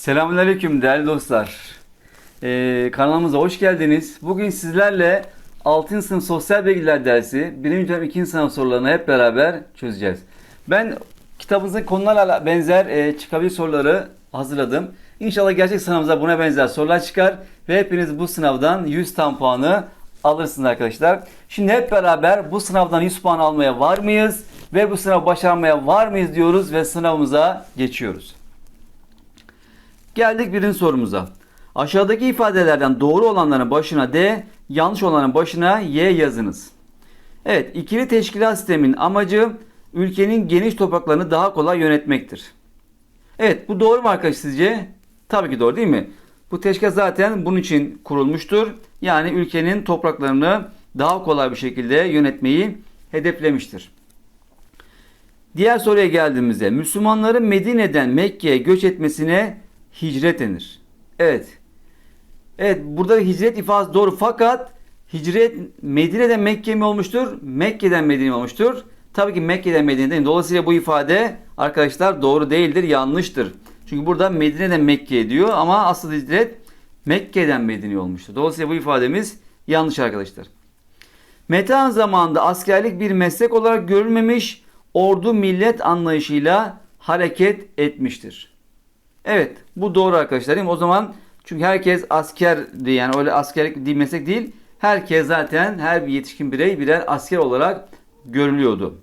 Selamünaleyküm değerli dostlar. Ee, kanalımıza hoş geldiniz. Bugün sizlerle 6. sınıf sosyal bilgiler dersi 1. dönem 2. sınıf sorularını hep beraber çözeceğiz. Ben kitabımızın konularla benzer e, çıkabilir soruları hazırladım. İnşallah gerçek sınavımıza buna benzer sorular çıkar ve hepiniz bu sınavdan 100 tam puanı alırsınız arkadaşlar. Şimdi hep beraber bu sınavdan 100 puan almaya var mıyız? Ve bu sınavı başarmaya var mıyız diyoruz ve sınavımıza geçiyoruz. Geldik birinci sorumuza. Aşağıdaki ifadelerden doğru olanların başına D, yanlış olanların başına Y yazınız. Evet, ikili teşkilat sistemin amacı ülkenin geniş topraklarını daha kolay yönetmektir. Evet, bu doğru mu arkadaşlar sizce? Tabii ki doğru değil mi? Bu teşkilat zaten bunun için kurulmuştur. Yani ülkenin topraklarını daha kolay bir şekilde yönetmeyi hedeflemiştir. Diğer soruya geldiğimizde Müslümanların Medine'den Mekke'ye göç etmesine hicret denir. Evet. Evet burada hicret ifadesi doğru fakat hicret Medine'den Mekke mi olmuştur? Mekke'den Medine mi olmuştur? Tabii ki Mekke'den Medine'den. Dolayısıyla bu ifade arkadaşlar doğru değildir, yanlıştır. Çünkü burada Medine'den Mekke'ye diyor ama asıl hicret Mekke'den Medine'ye olmuştur. Dolayısıyla bu ifademiz yanlış arkadaşlar. Metehan zamanında askerlik bir meslek olarak görülmemiş, ordu millet anlayışıyla hareket etmiştir. Evet bu doğru arkadaşlar değil mi? O zaman çünkü herkes askerdi yani öyle askerlik değil meslek değil. Herkes zaten her bir yetişkin birey birer asker olarak görülüyordu.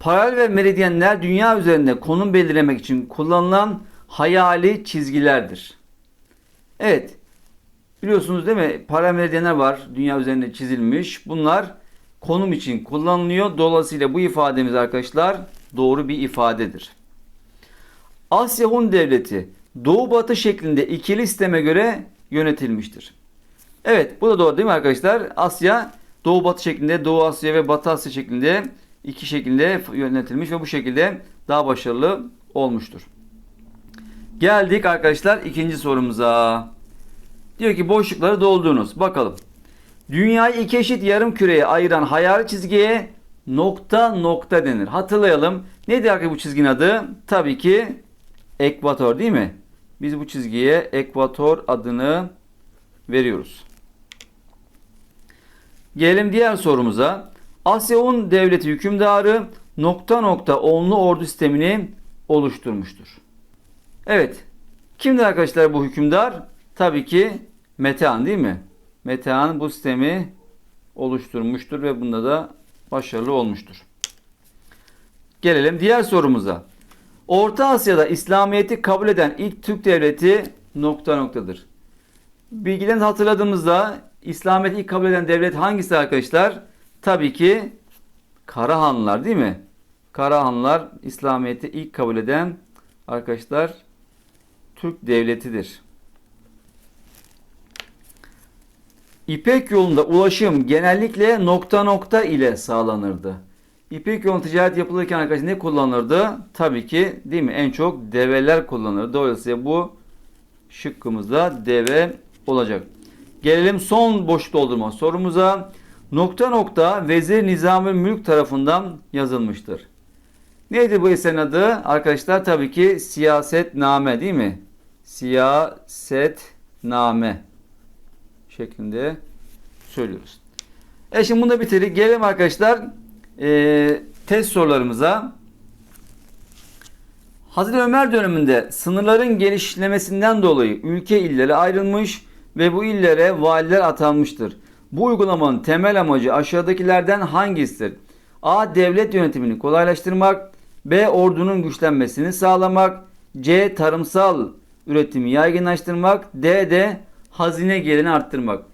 Paralel ve meridyenler dünya üzerinde konum belirlemek için kullanılan hayali çizgilerdir. Evet. Biliyorsunuz değil mi? Paralel meridyenler var. Dünya üzerinde çizilmiş. Bunlar konum için kullanılıyor. Dolayısıyla bu ifademiz arkadaşlar doğru bir ifadedir. Asya Hun Devleti Doğu Batı şeklinde ikili sisteme göre yönetilmiştir. Evet bu da doğru değil mi arkadaşlar? Asya Doğu Batı şeklinde Doğu Asya ve Batı Asya şeklinde iki şekilde yönetilmiş ve bu şekilde daha başarılı olmuştur. Geldik arkadaşlar ikinci sorumuza. Diyor ki boşlukları doldurunuz. Bakalım. Dünyayı iki eşit yarım küreye ayıran hayali çizgiye nokta nokta denir. Hatırlayalım. Neydi arkadaşlar bu çizginin adı? Tabii ki ekvator değil mi? Biz bu çizgiye ekvator adını veriyoruz. Gelelim diğer sorumuza. Asya Un devleti hükümdarı nokta nokta onlu ordu sistemini oluşturmuştur. Evet. Kimdir arkadaşlar bu hükümdar? Tabii ki Metehan değil mi? Metehan bu sistemi oluşturmuştur ve bunda da başarılı olmuştur. Gelelim diğer sorumuza. Orta Asya'da İslamiyet'i kabul eden ilk Türk devleti nokta noktadır. Bilgilerinizi hatırladığımızda İslamiyet'i ilk kabul eden devlet hangisi arkadaşlar? Tabii ki Karahanlılar değil mi? Karahanlılar İslamiyet'i ilk kabul eden arkadaşlar Türk devletidir. İpek yolunda ulaşım genellikle nokta nokta ile sağlanırdı. İpek yolu ticaret yapılırken arkadaşlar ne kullanılırdı? Tabii ki değil mi? En çok develer kullanılırdı. Dolayısıyla bu şıkkımızda deve olacak. Gelelim son boş doldurma sorumuza. Nokta nokta Vezir Nizami Mülk tarafından yazılmıştır. Neydi bu eserin adı? Arkadaşlar tabii ki siyasetname değil mi? Siyasetname şeklinde söylüyoruz. E şimdi bunu da bitirdik. Gelelim arkadaşlar e, test sorularımıza. Hazreti Ömer döneminde sınırların genişlemesinden dolayı ülke illere ayrılmış ve bu illere valiler atanmıştır. Bu uygulamanın temel amacı aşağıdakilerden hangisidir? A. Devlet yönetimini kolaylaştırmak. B. Ordunun güçlenmesini sağlamak. C. Tarımsal üretimi yaygınlaştırmak. D. De hazine gelirini arttırmak.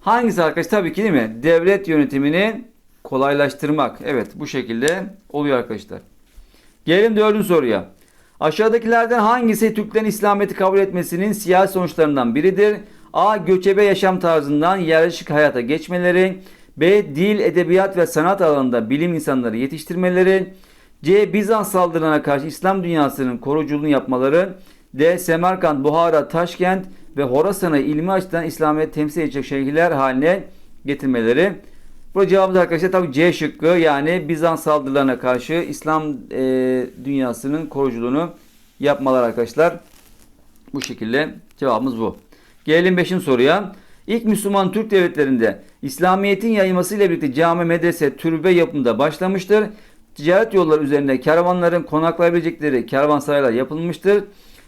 Hangisi arkadaş? Tabii ki değil mi? Devlet yönetimini kolaylaştırmak. Evet bu şekilde oluyor arkadaşlar. Gelelim dördüncü soruya. Aşağıdakilerden hangisi Türklerin İslamiyet'i kabul etmesinin siyasi sonuçlarından biridir? A. Göçebe yaşam tarzından yerleşik hayata geçmeleri. B. Dil, edebiyat ve sanat alanında bilim insanları yetiştirmeleri. C. Bizans saldırılarına karşı İslam dünyasının koruculuğunu yapmaları. D. Semerkant, Buhara, Taşkent ve Horasan'ı ilmi açıdan İslamiyet temsil edecek şehirler haline getirmeleri. Bu cevabımız arkadaşlar tabii C şıkkı yani Bizans saldırılarına karşı İslam e, dünyasının koruculuğunu yapmalar arkadaşlar Bu şekilde cevabımız bu. Gelelim 5. soruya. İlk Müslüman Türk devletlerinde İslamiyet'in yayılmasıyla birlikte cami, medrese, türbe yapımında başlamıştır. Ticaret yolları üzerinde kervanların konaklayabilecekleri kervansaraylar yapılmıştır.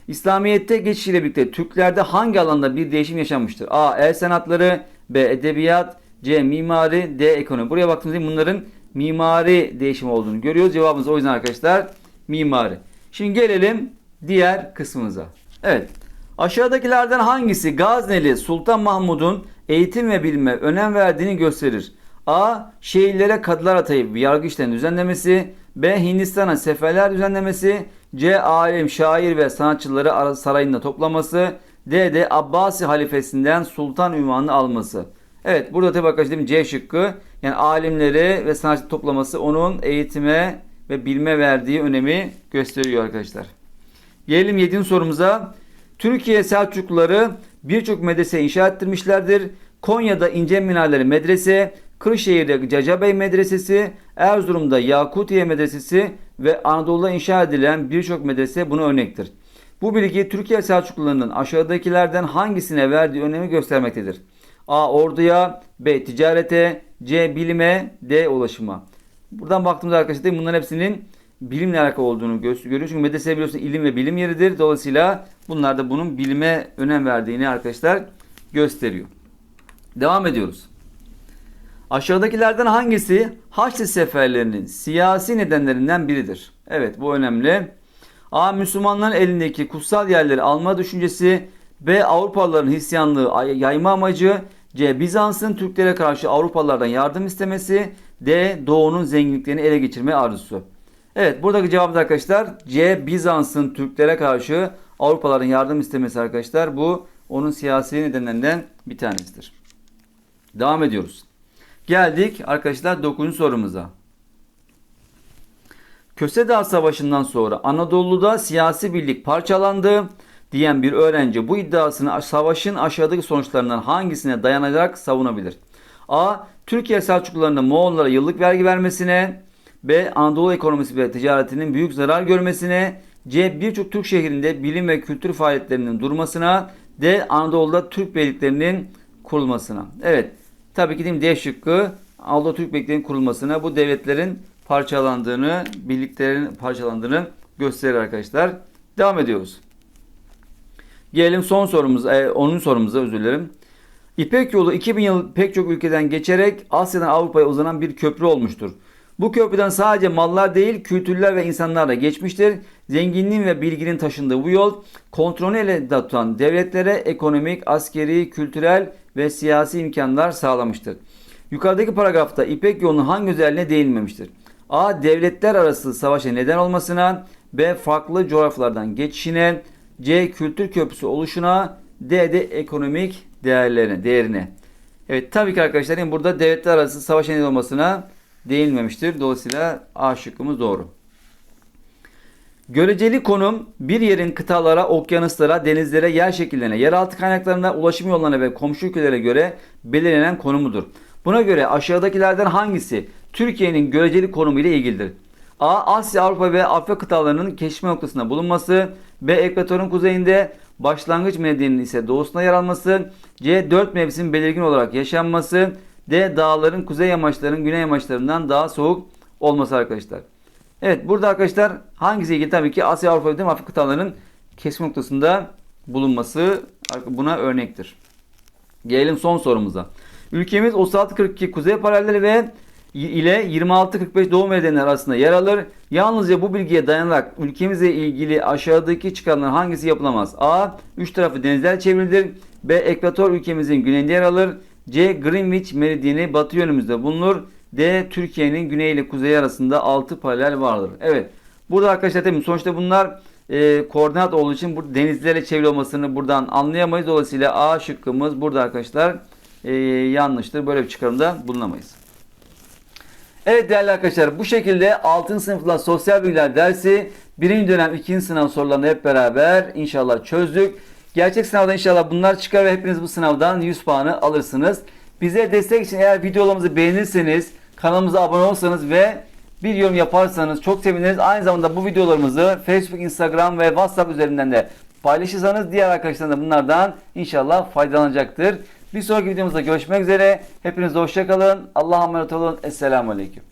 İslamiyet'te geçişiyle birlikte Türklerde hangi alanda bir değişim yaşanmıştır? A. El sanatları B. Edebiyat C. Mimari D. Ekonomi. Buraya baktığımızda bunların mimari değişim olduğunu görüyoruz. Cevabımız o yüzden arkadaşlar mimari. Şimdi gelelim diğer kısmımıza. Evet. Aşağıdakilerden hangisi Gazneli Sultan Mahmud'un eğitim ve bilime önem verdiğini gösterir? A. Şehirlere kadılar atayıp yargı işlerini düzenlemesi. B. Hindistan'a seferler düzenlemesi. C. Alim, şair ve sanatçıları ara- sarayında toplaması. D. de Abbasi halifesinden sultan ünvanını alması. Evet burada tabi arkadaşlar C şıkkı. Yani alimleri ve sanatçı toplaması onun eğitime ve bilme verdiği önemi gösteriyor arkadaşlar. Gelelim 7. sorumuza. Türkiye Selçukluları birçok medrese inşa ettirmişlerdir. Konya'da İnce Minareli Medrese, Kırşehir'de Cacabey Medresesi, Erzurum'da Yakutiye Medresesi ve Anadolu'da inşa edilen birçok medrese buna örnektir. Bu bilgi Türkiye Selçuklularının aşağıdakilerden hangisine verdiği önemi göstermektedir. A. Orduya, B. Ticarete, C. Bilime, D. Ulaşıma. Buradan baktığımızda arkadaşlar bunların hepsinin bilimle alakalı olduğunu gö- görüyoruz. Çünkü medrese biliyorsun ilim ve bilim yeridir. Dolayısıyla bunlar da bunun bilime önem verdiğini arkadaşlar gösteriyor. Devam ediyoruz. Aşağıdakilerden hangisi Haçlı seferlerinin siyasi nedenlerinden biridir? Evet bu önemli. A. Müslümanların elindeki kutsal yerleri alma düşüncesi. B. Avrupalıların hristiyanlığı ay- yayma amacı. C. Bizans'ın Türklere karşı Avrupalılardan yardım istemesi. D. Doğu'nun zenginliklerini ele geçirme arzusu. Evet buradaki cevabımız arkadaşlar C. Bizans'ın Türklere karşı Avrupalıların yardım istemesi arkadaşlar. Bu onun siyasi nedenlerinden bir tanesidir. Devam ediyoruz. Geldik arkadaşlar 9. sorumuza. Köse Savaşı'ndan sonra Anadolu'da siyasi birlik parçalandı diyen bir öğrenci bu iddiasını savaşın aşağıdaki sonuçlarından hangisine dayanarak savunabilir? A. Türkiye Selçuklularının Moğollara yıllık vergi vermesine, B. Anadolu ekonomisi ve ticaretinin büyük zarar görmesine, C. Birçok Türk şehrinde bilim ve kültür faaliyetlerinin durmasına, D. Anadolu'da Türk beyliklerinin kurulmasına. Evet. Tabii ki? D şıkkı Anadolu Türk beyliklerinin kurulmasına bu devletlerin parçalandığını, birliklerin parçalandığını gösterir arkadaşlar. Devam ediyoruz. Gelelim son sorumuza, e, 10. sorumuza özür dilerim. İpek yolu 2000 yıl pek çok ülkeden geçerek Asya'dan Avrupa'ya uzanan bir köprü olmuştur. Bu köprüden sadece mallar değil kültürler ve insanlar da geçmiştir. Zenginliğin ve bilginin taşındığı bu yol kontrolü ele tutan devletlere ekonomik, askeri, kültürel ve siyasi imkanlar sağlamıştır. Yukarıdaki paragrafta İpek yolunun hangi özelliğine değinmemiştir? A. Devletler arası savaşa neden olmasına B. Farklı coğrafyalardan geçişine C. Kültür köprüsü oluşuna D. de ekonomik değerlerine, değerine. Evet tabii ki arkadaşlar yani burada devletler arası savaş neden olmasına değinmemiştir. Dolayısıyla A şıkkımız doğru. Göreceli konum bir yerin kıtalara, okyanuslara, denizlere, yer şekillerine, yeraltı kaynaklarına, ulaşım yollarına ve komşu ülkelere göre belirlenen konumudur. Buna göre aşağıdakilerden hangisi Türkiye'nin göreceli konumu ile ilgilidir? A. Asya, Avrupa ve Afrika kıtalarının keşif noktasında bulunması. B. Ekvatorun kuzeyinde, başlangıç medeniyenin ise doğusuna yer alması. C. Dört mevsim belirgin olarak yaşanması. D. Dağların kuzey yamaçların güney yamaçlarından daha soğuk olması arkadaşlar. Evet burada arkadaşlar hangisi ilgili? Tabii ki Asya, Avrupa ve Afrika kıtalarının kesim noktasında bulunması buna örnektir. Gelelim son sorumuza. Ülkemiz 36-42 kuzey paraleli ve ile 26-45 doğu meridyeni arasında yer alır. Yalnızca bu bilgiye dayanarak ülkemizle ilgili aşağıdaki çıkanlar hangisi yapılamaz? A. Üç tarafı denizler çevrilidir. B. Ekvator ülkemizin güneyinde yer alır. C. Greenwich meridyeni batı yönümüzde bulunur. D. Türkiye'nin güney ile kuzey arasında 6 paralel vardır. Evet. Burada arkadaşlar tabii sonuçta bunlar e, koordinat olduğu için bu denizlerle çevrili olmasını buradan anlayamayız. Dolayısıyla A şıkkımız burada arkadaşlar e, yanlıştır. Böyle bir çıkarımda bulunamayız. Evet değerli arkadaşlar bu şekilde 6. sınıfla sosyal bilgiler dersi 1. dönem 2. sınav sorularını hep beraber inşallah çözdük. Gerçek sınavda inşallah bunlar çıkar ve hepiniz bu sınavdan 100 puanı alırsınız. Bize destek için eğer videolarımızı beğenirseniz, kanalımıza abone olsanız ve bir yorum yaparsanız çok seviniriz. Aynı zamanda bu videolarımızı Facebook, Instagram ve WhatsApp üzerinden de Paylaşırsanız diğer arkadaşlar da bunlardan inşallah faydalanacaktır. Bir sonraki videomuzda görüşmek üzere. Hepiniz hoşça kalın. Allah'a emanet olun. Esselamu Aleyküm.